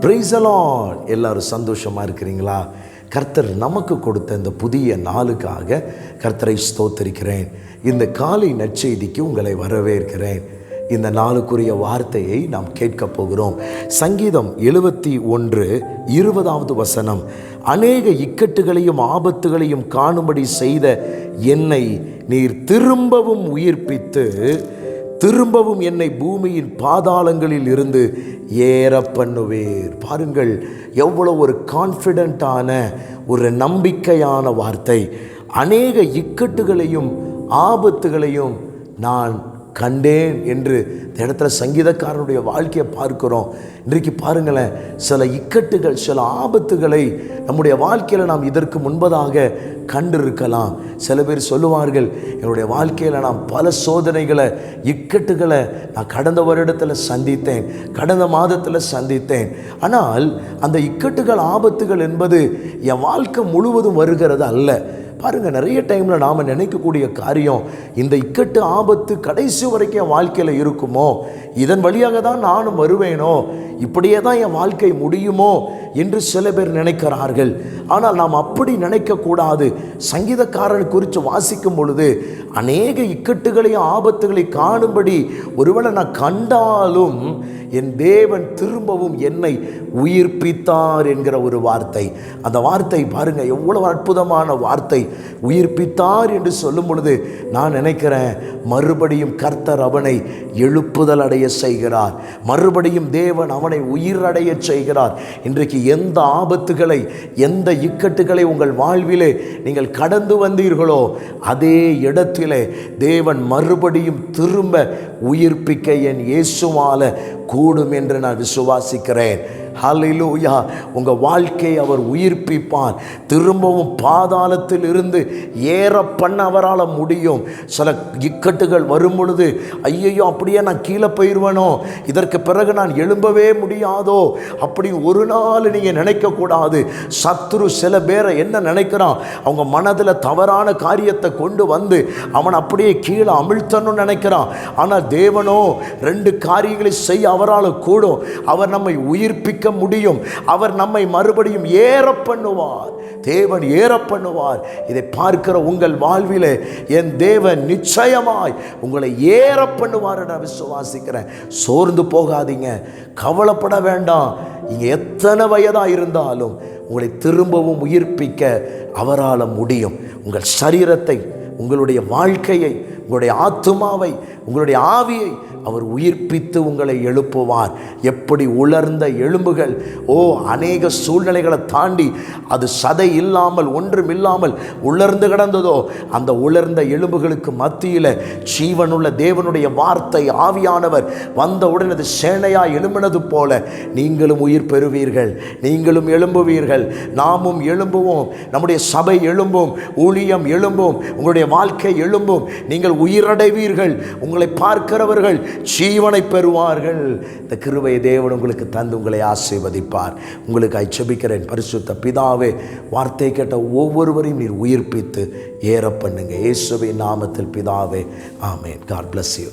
பிரைசலான் எல்லாரும் சந்தோஷமாக இருக்கிறீங்களா? கர்த்தர் நமக்கு கொடுத்த இந்த புதிய நாளுக்காக கர்த்தரை ஸ்தோத்தரிக்கிறேன். இந்த காலை நற்செய்திக்கு உங்களை வரவேற்கிறேன். இந்த நாளுக்குரிய வார்த்தையை நாம் கேட்கப் போகிறோம். சங்கீதம் எழுபத்தி ஒன்று இருபதாவது வசனம். அநேக இக்கட்டுகளையும் ஆபத்துகளையும் காணும்படி செய்த என்னை நீர் திரும்பவும் உயிர்ப்பித்து திரும்பவும் என்னை பூமியின் பாதாளங்களில் இருந்து ஏற பாருங்கள் எவ்வளோ ஒரு கான்ஃபிடண்ட்டான ஒரு நம்பிக்கையான வார்த்தை. அநேக இக்கட்டுகளையும் ஆபத்துகளையும் நான் கண்டேன் என்று இந்த இடத்துல சங்கீதக்காரனுடைய வாழ்க்கையை பார்க்கிறோம். இன்றைக்கு பாருங்களேன் சில இக்கட்டுகள் சில ஆபத்துகளை நம்முடைய வாழ்க்கையில் நாம் இதற்கு முன்பதாக கண்டிருக்கலாம். சில பேர் சொல்லுவார்கள் என்னுடைய வாழ்க்கையில் நான் பல சோதனைகளை இக்கட்டுகளை நான் கடந்த வருடத்தில் சந்தித்தேன் கடந்த மாதத்தில் சந்தித்தேன். ஆனால் அந்த இக்கட்டுகள் ஆபத்துகள் என்பது என் வாழ்க்கை முழுவதும் வருகிறது அல்ல. பாருங்கள் நிறைய டைமில் நாம் நினைக்கக்கூடிய காரியம் இந்த இக்கட்டு ஆபத்து கடைசி வரைக்கும் என் வாழ்க்கையில் இருக்குமோ? இதன் வழியாக தான் நானும் வருவேனோ? இப்படியே தான் என் வாழ்க்கை முடியுமோ? என்று சில பேர் நினைக்கிறார்கள். ஆனால் நாம் அப்படி நினைக்கக்கூடாது. சங்கீதக்காரன் குறித்து வாசிக்கும் பொழுது அநேக இக்கட்டுகளையும் ஆபத்துகளை காணும்படி ஒருவேளை நான் கண்டாலும் என் தேவன் திரும்பவும் என்னை உயிர்ப்பித்தார் என்கிற ஒரு வார்த்தை. அந்த வார்த்தை பாருங்கள் எவ்வளவு அற்புதமான வார்த்தை. உயிர்ப்பித்தார் என்று சொல்லும் பொழுது நான் நினைக்கிறேன் மறுபடியும் கர்த்தர் அவனை எழுப்புதல் அடைய செய்கிறார். மறுபடியும் தேவன் அவனை உயிரடைய செய்கிறார். இன்றைக்கு எந்த ஆபத்துகளை எந்த இக்கட்டுகளை உங்கள் வாழ்விலே நீங்கள் கடந்து வந்தீர்களோ அதே இடத்திலே தேவன் மறுபடியும் திரும்ப உயிர்ப்பிக்க என் இயேசுவால கூடும் என்று நான் விசுவாசிக்கிறேன். ஹலிலூயா உங்கள் வாழ்க்கையை அவர் உயிர்ப்பிப்பார். திரும்பவும் பாதாளத்தில் இருந்து ஏற பண்ண அவரால் முடியும். சில இக்கட்டுகள் வரும் பொழுது ஐயையோ அப்படியே நான் கீழே போயிடுவேனோ இதற்கு பிறகு நான் எழும்பவே முடியாதோ? அப்படி ஒரு நாள் நீங்கள் நினைக்கக்கூடாது. சத்ரு சில பேரை என்ன நினைக்கிறான்? அவங்க மனதில் தவறான காரியத்தை கொண்டு வந்து அவன் அப்படியே கீழே அமிழ்த்தணும்னு நினைக்கிறான். ஆனால் தேவனோ ரெண்டு காரியங்களை செய்ய அவரால் கூடும். அவர் நம்மை உயிர்ப்பிக்க முடியும். அவர் நம்மை மறுபடியும் ஏற பண்ணுவார். தேவன் ஏற பண்ணுவார். இதை பார்க்கிற உங்கள் வாழ்விலே என் தேவன் நிச்சயமாய் உங்களை ஏற பண்ணுவார் நான் விசுவாசிக்கிறேன். சோர்ந்து போகாதீங்க. கவலைப்பட வேண்டாம். இங்கே எத்தனை வயதாக இருந்தாலும் உங்களை திரும்பவும் உயிர்ப்பிக்க அவரால் முடியும். உங்கள் சரீரத்தை உங்களுடைய வாழ்க்கையை உங்களுடைய ஆத்துமாவை உங்களுடைய ஆவியை அவர் உயிர்ப்பித்து உங்களை எழுப்புவார். எப்படி உலர்ந்த எலும்புகள் ஓ அநேக சூழ்நிலைகளை தாண்டி அது சதை இல்லாமல் ஒன்றும் இல்லாமல் உலர்ந்து கிடந்ததோ அந்த உலர்ந்த எலும்புகளுக்கு மத்தியில் ஜீவனுள்ள தேவனுடைய வார்த்தை ஆவியானவர் வந்தவுடன் அது சேனையாக எழும்பினது போல நீங்களும் உயிர் பெறுவீர்கள் நீங்களும் எழும்புவீர்கள். நாமும் எழும்புவோம் நம்முடைய சபை எழும்பும் ஊழியம் எழும்பும் உங்களுடைய வாழ்க்கை எழும்பும். நீங்கள் உயிரடைவீர்கள். உங்களை பார்க்கிறவர்கள் ஜீவனை பெறுவார்கள். இந்த கிருவையை தேவன் உங்களுக்கு தந்து உங்களை ஆசீர்வதிப்பார். உங்களுக்கு ஐச்சபிக்கிறேன் பரிசுத்த பிதாவே வார்த்தை கேட்ட ஒவ்வொருவரையும் நீர் உயிர்ப்பித்து ஏற பண்ணுங்க. இயேசுவின் நாமத்தில் பிதாவே ஆமேன். God bless you